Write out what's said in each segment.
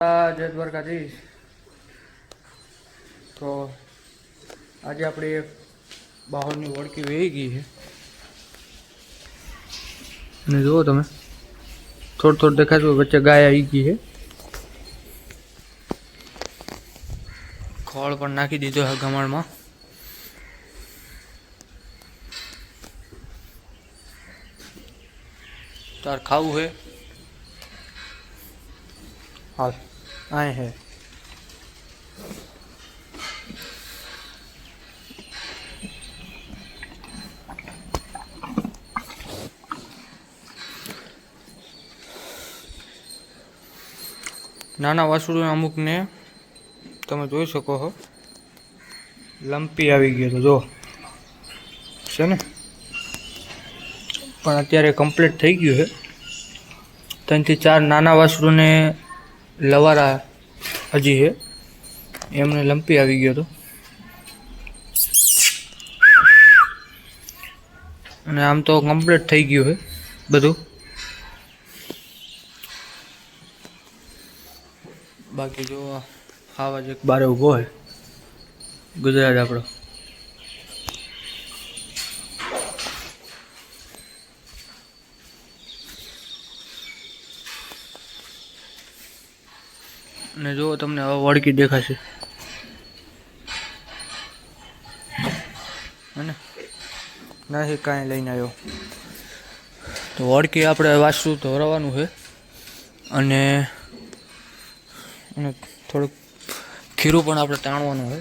જય દ્વારકાધીશ. તો આજે આપણે એક બાહોરની વહી ગઈ છે. અને જુઓ તમે, થોડું થોડું દેખાતું વચ્ચે ગાય આવી ગઈ છે. ખોળ પણ નાખી દીધો છે ગમણમાં તાર ખાવું છે? હાલ. આય હે નાના વાસુડો અમુકને તમે જોઈ શકો છો લંપી આવી ગયો તો જો. છે ને? પણ અત્યારે કમ્પ્લીટ થઈ ગયું છે. ત્રણથી ચાર નાના વાસુડોને લવારા હજી છે. એમને લંપી આવી ગયો હતો અને આમ તો કમ્પ્લીટ થઈ ગયું છે બધું. બાકી જો આવા જ એક બારે ઊભો હોય ગુજરાત આપણો. અને જો તમને હવે વળકી દેખાશે. હે નથી કાંઈ લઈને આવ્યો. તો વળકી આપણે વાસુ ધોરાવાનું છે. અને અને થોડુંક ખીરું પણ આપણે તાણવાનું છે.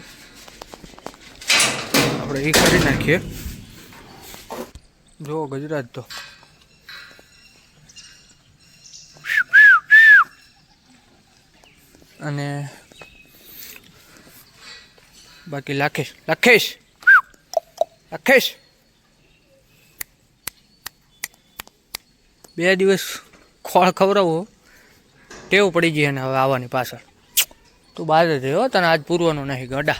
આપણે એ કરી નાખીએ. જો ગુજરાત તો. અને બાકી લાખેશ લાખેશ લાખેશ. બે દિવસ ખોળ ખવડાવો ટેવ પડી ગઈ અને હવે આવવાની પાછળ. તું બહાર જ રહ્યો તને આજ પૂરવાનું નહીં, ગડા.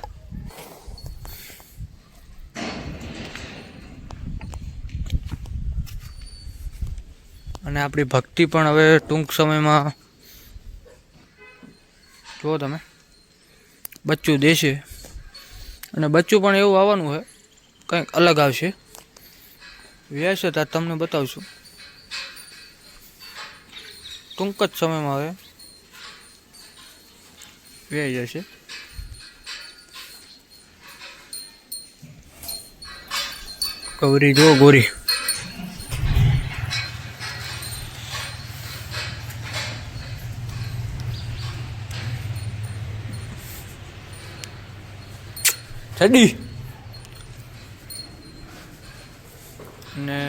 અને આપણી ભક્તિ પણ હવે ટૂંક સમયમાં જુઓ તમે? બચ્ચું દેશે. અને બચ્ચું પણ એવું આવવાનું છે કંઈક અલગ આવશે. વ્યાસે ત્યાં તમને બતાવશું. ટૂંક જ સમયમાં હવે વ્યાઈ જશે. કવરી જો ગોરી. ચડી ને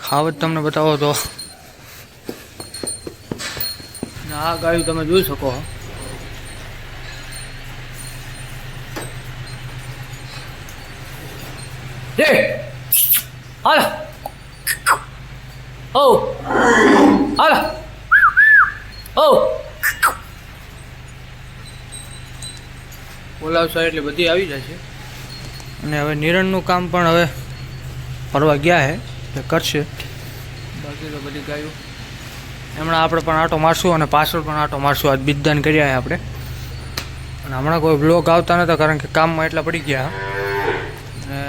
ખાવત તમને બતાવો તો. ને આ ગાયું તમે જોઈ શકો હાલ. ઓ હાલ. ઓ બોલાવશો એટલે બધી આવી જશે. અને હવે નિરણનું કામ પણ હવે ફરવા ગયા છે એટલે કરશે. બાકી તો બધી ગાયું. હમણાં આપણે પણ આટો મારશું અને પાછળ પણ આટો મારશું. આજ બિદદાન કર્યા હે આપણે. અને હમણાં કોઈ બ્લોક આવતા નહોતા કારણ કે કામમાં એટલા પડી ગયા. અને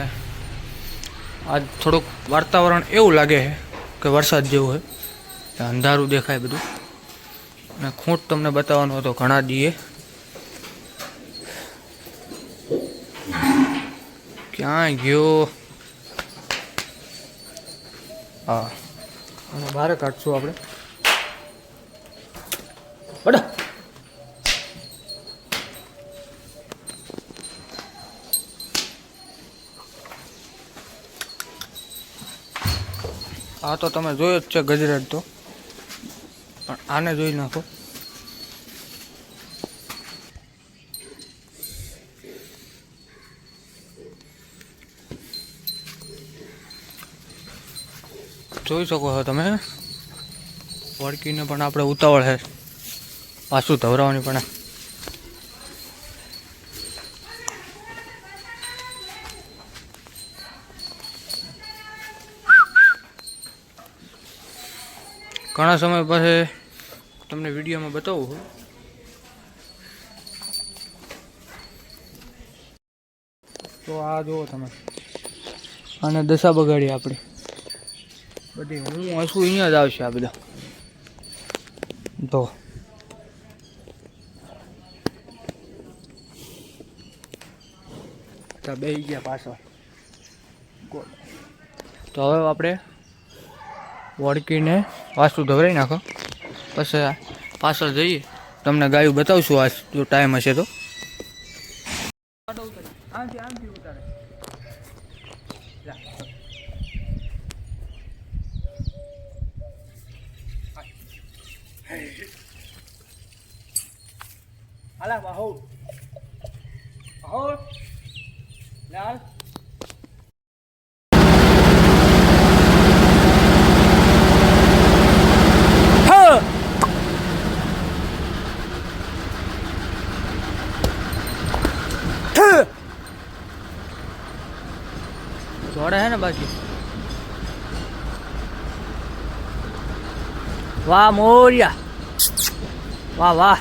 આજ થોડુંક વાતાવરણ એવું લાગે છે કે વરસાદ જેવું હોય અંધારું દેખાય બધું. અને ખૂંટ તમને બતાવવાનો હતો ઘણા દીએ ક્યાં ગયો? હા. અને બહાર કાઢશું આપણે. બડા. આ તો તમે જોયો જ છે ગજરાટ તો. પણ આને જોઈ નાખો. જોઈ શકો છો તમે. વળકીને પણ આપણે ઉતાવળ છે. પાછું ધવરાવાની પણ. ઘણા સમય પછી તમને વિડીયોમાં બતાવું તો આ જુઓ તમે. અને દશા બગાડી આપણી. બધી હું હશું અહીંયા જ આવશે આ બધા. તો. બે ગયા પાછળ. તો હવે આપણે વળકીને વાસ્તુ ધવરાઈ નાખો. પછી પાછળ જઈએ. તમને ગાયું બતાવશું આજ જો ટાઈમ હશે તો. આમથી હાલા બાહુ બાહુ લાલ હા જોડે હે ને બાકી વાહ મોરિયા વાહ વાહ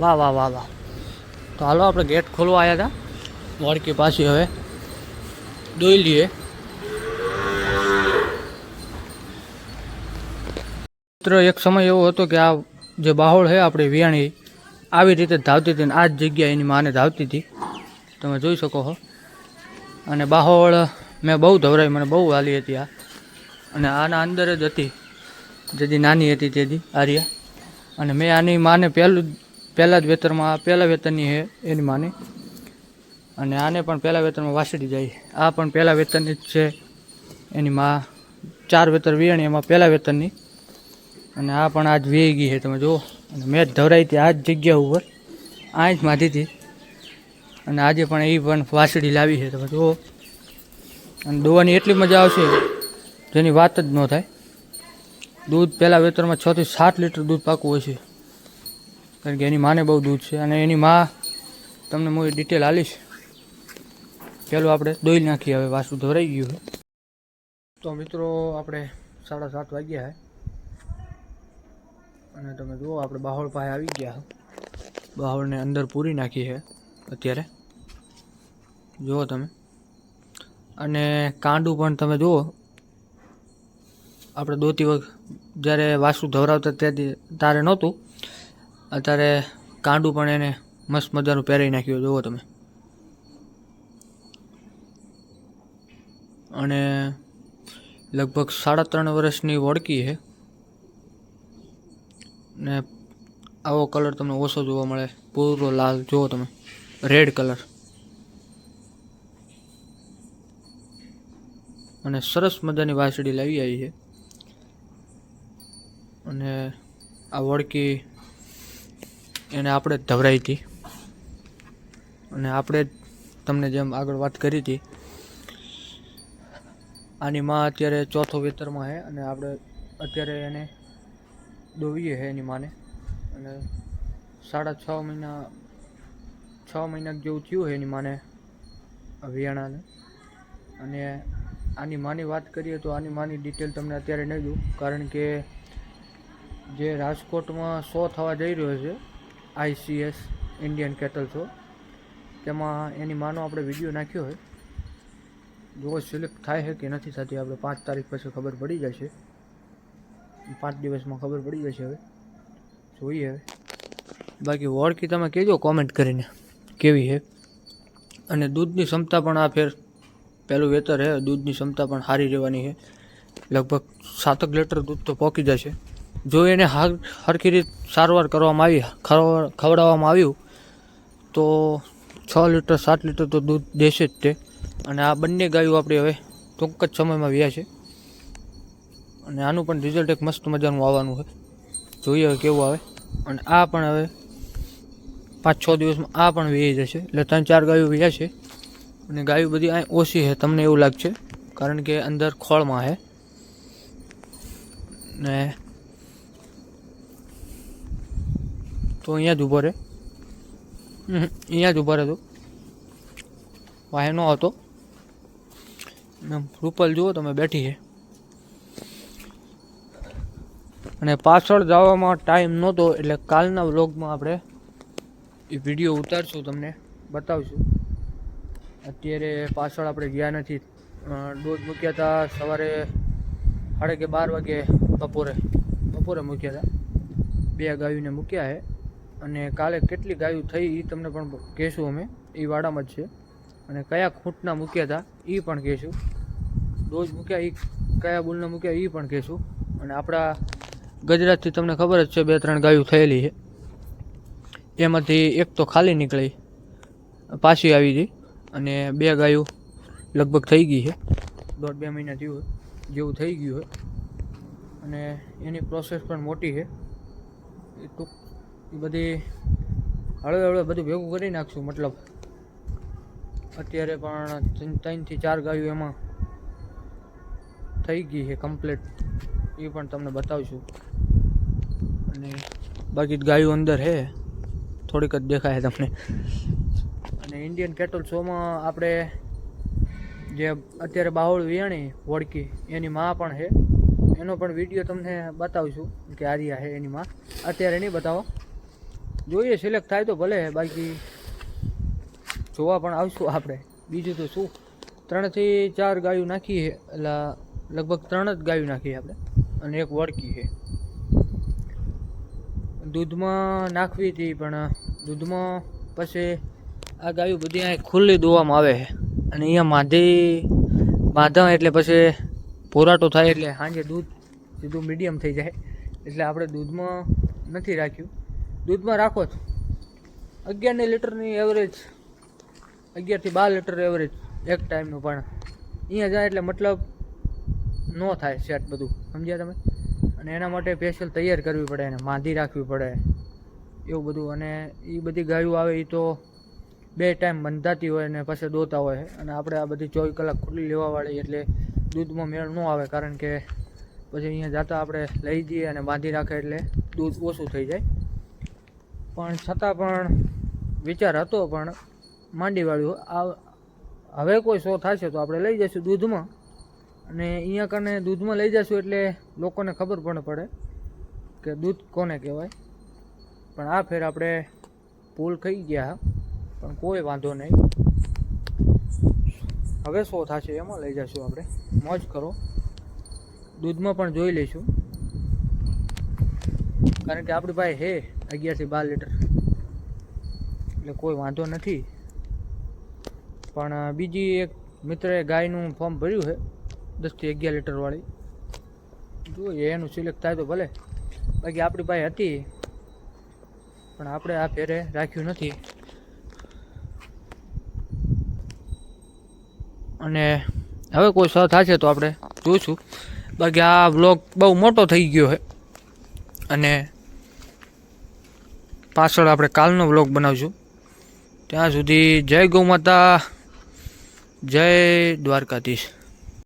વાહ વાહ વાહ વાહ. તો હાલો આપણે ગેટ ખોલવા આવ્યા હતા વાડકી પાછી હવે દોઈ લઈએ. મિત્ર, એક સમય એવો હતો કે આ જે બાહોળ છે, આપણે વિયાણી, આવી રીતે ધાવતી હતી ને આ જ જગ્યાએ એની માને ધાવતી હતી. તમે જોઈ શકો છો અને બાહોળ મેં બહુ ધવરાઈ, મને બહુ વાલી હતી આ. અને આના અંદર જ હતી. જેથી નાની હતી તેથી આર્યા. અને મેં આની માને પહેલું પહેલાં જ વેતરમાં પહેલાં વેતનની છે એની માને. અને આને પણ પહેલાં વેતરમાં વાસડી જાય. આ પણ પહેલાં વેતનની જ છે. એની માં ચાર વેતર વીણી, એમાં પહેલાં વેતનની. અને આ પણ આજ વેઈ ગઈ છે તમે જુઓ. અને મેં જ ધવરાઈ હતી આ જ જગ્યા ઉપર. આ જ માધી હતી. અને આજે પણ એ પણ વાસડી લાવી છે, તમે જુઓ. અને દોવાની એટલી મજા આવશે, જેની વાત જ ન થાય. દૂધ પહેલાં વેતરમાં છથી સાત લીટર દૂધ પાકવું હોય છે. કારણ કે એની માને બહુ દૂધ છે અને એની મા તમને હું ડિટેલ આલીશ. પેલું આપણે દોઈ નાખીએ હવે, વાસુ ધોરાઈ ગયું છે. તો મિત્રો, આપણે સાડા સાત વાગ્યા છે અને તમે જુઓ, આપણે બાહોળ પાસે આવી ગયા બાહોળને અંદર પૂરી નાખી છે અત્યારે. જુઓ તમે. અને કાંડું પણ તમે જુઓ. આપણે દોતી વખત જ્યારે વાસુ ધવરાવતા ત્યાંથી તારે નહોતું. અત્યારે કાંડું પણ એને મસ્ત મજાનું પહેરાવી નાખ્યું જુઓ તમે. અને લગભગ સાડા ત્રણ વર્ષની વળકી છે. ને આવો કલર તમને ઓછો જોવા મળે. પૂરો લાલ, જુઓ તમે. Red colour. અને સરસ મજાની વાસળી લાવી આવી છે. અને આ વળકી એને આપણે જ ધવરાઈ હતી. અને આપણે જ તમને જેમ આગળ વાત કરી હતી, આની માં અત્યારે ચોથો વેતરમાં છે અને આપણે અત્યારે એને દોવીએ છે એની માને. અને સાડા છ મહિના છ મહિના જેવું થયું છે એની માને વિયાણાને અને આની માની વાત કરીએ તો આની માની ડિટેલ તમને અત્યારે નહીં દઉં, કારણ કે જે રાજકોટમાં શો થવા જઈ રહ્યો છે આઈસીએસ ઇન્ડિયન કેટલ શો તેમાં એની માનો આપણે વીડિયો નાખ્યો હોય. જો સિલેક્ટ થાય છે કે નથી થતી, આપણે પાંચ તારીખ પછી ખબર પડી જશે. પાંચ દિવસમાં ખબર પડી જશે હવે. જોઈએ હવે. બાકી વળકી તમે કહેજો કોમેન્ટ કરીને કેવી છે અને દૂધની ક્ષમતા પણ આ ફેર પહેલું વેતર છે દૂધની ક્ષમતા પણ સારી રહેવાની છે લગભગ સાતક લીટર દૂધ તો પોકી જશે. જો એને સરખી રીત સારવાર કરવામાં આવી ખવડા- ખવડાવવામાં આવ્યું, તો છ લીટર, સાત લીટર તો દૂધ દેશે જ તે. અને આ બંને ગાયો આપણે હવે ટૂંક જ સમયમાં વ્યા છે. અને આનું પણ રિઝલ્ટ એક મસ્ત મજાનું આવવાનું હોય. જોઈએ હવે કેવું આવે. અને આ પણ હવે પાંચ છ દિવસમાં આ પણ વેઈ જશે. એટલે ત્રણ ચાર ગાયો વ્યા છે. અને ગાયો બધી અહીં ઓછી છે, તમને એવું લાગશે. કારણ કે અંદર ખોળમાં છે. ને તો અહીંયા જ ઊભો રહે. અહીંયા જ ઊભો તું વાહે નો હતો રૂપલ જુઓ તમે, બેઠી છે. અને પાછળ જવામાં ટાઈમ નહોતો, એટલે કાલના વ્લોગમાં આપણે એ વીડિયો ઉતારશું તમને, બતાવશું. અત્યારે પાછળ આપણે ગયા નથી. ડોઝ મૂક્યા હતા સવારે સાડા કે બાર વાગે બપોરે. બપોરે મૂક્યા હતા બે ગાયુને મૂક્યા છે. અને કાલે કેટલી ગાયું થઈ એ તમને પણ કહેશું અમે. એ વાડામાં જ છે. અને કયા ખૂંટના મૂક્યા હતા એ પણ કહેશું. ડોઝ મૂક્યા એ કયા બુલના મૂક્યા એ પણ કહેશું. અને આપણા ગજરાતથી તમને ખબર જ છે, બે ત્રણ ગાયો થયેલી છે. એમાંથી એક તો ખાલી નીકળી, પાછી આવી હતી અને બે ગાયું લગભગ થઈ ગઈ છે. દોઢ બે મહિના જેવું જેવું થઈ ગયું હોય. અને એની પ્રોસેસ પણ મોટી છે. એ ટૂંક એ બધી હળવે હળવે બધું ભેગું કરી નાખશું, મતલબ. અત્યારે પણ ત્રણથી ચાર ગાયો એમાં થઈ ગઈ છે કમ્પ્લીટ એ પણ તમને બતાવશું. અને બાકી ગાયો અંદર છે. થોડીક જ દેખાય તમને. અને ઇન્ડિયન કેટલ શોમાં આપણે જે અત્યારે બાહોળ વિયાણી વળકી, એની માં પણ છે. એનો પણ વીડિયો તમને બતાવશું કે આર્યા છે એની માં. અત્યારે નહીં બતાવો. જોઈએ સિલેક્ટ થાય તો ભલે, બાકી જોવા પણ આવશું આપણે. બીજું તો શું? ત્રણથી ચાર ગાયું નાખીએ, એટલે લગભગ ત્રણ જ ગાયું નાખીએ આપણે. અને એક વળકી છે. દૂધમાં નાખવી હતી, પણ દૂધમાં પછી આ ગાયું બધી અહીં ખુલ્લી દોવામાં આવે છે. અને અહીંયા માધી બાંધા એટલે પછી પોરાટો થાય એટલે સાંજે દૂધ સીધું મીડિયમ થઈ જાય. એટલે આપણે દૂધમાં નથી રાખ્યું. દૂધમાં રાખો જ અગિયારની લીટરની એવરેજ અગિયારથી બાર લીટર એવરેજ એક ટાઈમનું પણ. અહીંયા જાય એટલે મતલબ ન થાય સેટ બધું, સમજ્યા તમે? અને એના માટે સ્પેશિયલ તૈયાર કરવી પડે એને માંદી રાખવી પડે. એવું બધું. અને એ બધી ગાયો આવે એ તો બે ટાઈમ બંધાતી હોય અને પછી દોતા હોય. અને આપણે આ બધી ચોવીસ કલાક ખુલ્લી લેવાવાળી એટલે દૂધમાં મેળ ન આવે, કારણ કે પછી અહીંયા જતા આપણે લઈ જઈએ અને બાંધી રાખે એટલે દૂધ ઓછું થઈ જાય. પણ છતાં પણ વિચાર હતો, પણ માંડીવાળ્યું. આ હવે કોઈ શો થશે તો આપણે લઈ જઈશું દૂધમાં. અને અહીંયા કને દૂધમાં લઈ જઈશું એટલે લોકોને ખબર પણ પડે કે દૂધ કોને કહેવાય. પણ આ ફેર આપણે પુલ ખાઈ ગયા, પણ કોઈ વાંધો નહીં. હવે શો થશે એમાં લઈ જઈશું આપણે. મોજ કરો. દૂધમાં પણ જોઈ લઈશું. કારણ કે આપણી પાસે હે અગિયારથી બાર લીટર. એટલે કોઈ વાંધો નથી. પણ બીજી એક મિત્રએ ગાયનું ફોર્મ ભર્યું છે, દસથી અગિયાર લીટરવાળી. જોઈએ એનું સિલેક્ટ થાય તો ભલે. બાકી આપણી પાસે હતી, પણ આપણે આ ફેરે રાખ્યું નથી. અને હવે કોઈ સહ થશે તો આપણે જોઈશું. બાકી આ વ્લોગ બહુ મોટો થઈ ગયો છે. અને પાછળ આપણે કાલનો બ્લોગ બનાવશું. ત્યાં સુધી જય ગૌ માતા જય દ્વારકાધીશ.